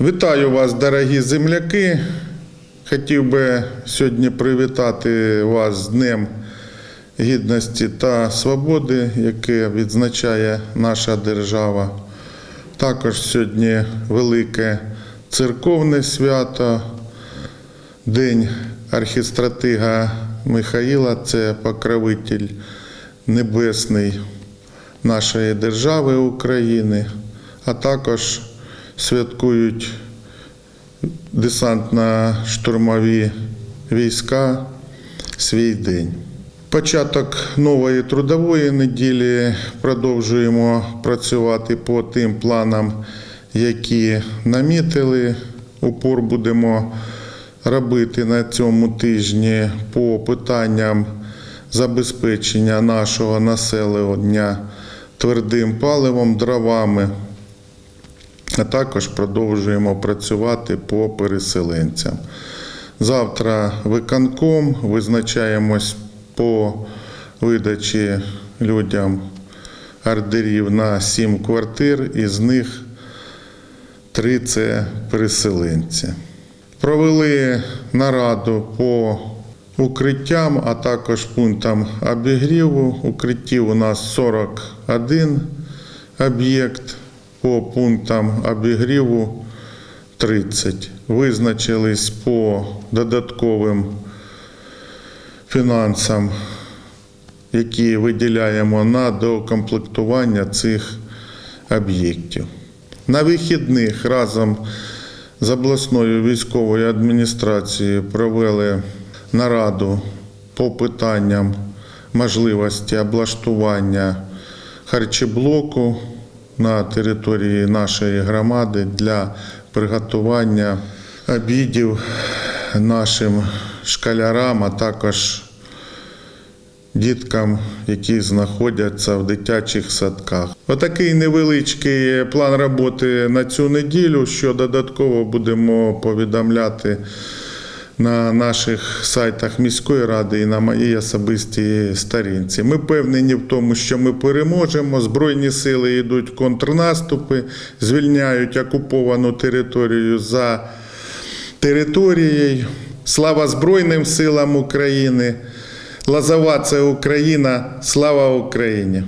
Вітаю вас, дорогі земляки. Хотів би сьогодні привітати вас з Днем Гідності та Свободи, яке відзначає наша держава. Також сьогодні велике церковне свято, День архістратига Михаїла, це покровитель небесний нашої держави України, а також святкують десантно-штурмові війська свій день. Початок нової трудової неділі продовжуємо працювати по тим планам, які намітили. Упор будемо робити на цьому тижні по питанням забезпечення нашого населення твердим паливом, дровами, а також продовжуємо працювати по переселенцям. Завтра виконком визначаємось по видачі людям ордерів на 7 квартир, із них 3 це переселенці. Провели нараду по укриттям, а також пунктам обігріву. Укриттів у нас 41 об'єкт, по пунктам обігріву 30. Визначились по додатковим фінансам, які виділяємо на доукомплектування цих об'єктів. На вихідних разом з обласною військовою адміністрацією провели нараду по питанням можливості облаштування харчеблоку на території нашої громади для приготування обідів нашим школярам, а також діткам, які знаходяться в дитячих садках. Отакий невеличкий план роботи на цю неділю, що додатково будемо повідомляти на наших сайтах міської ради і на моїй особистій сторінці. Ми впевнені в тому, що ми переможемо. Збройні сили йдуть контрнаступи, звільняють окуповану територію за територією. Слава Збройним силам України! Лазова це Україна! Слава Україні!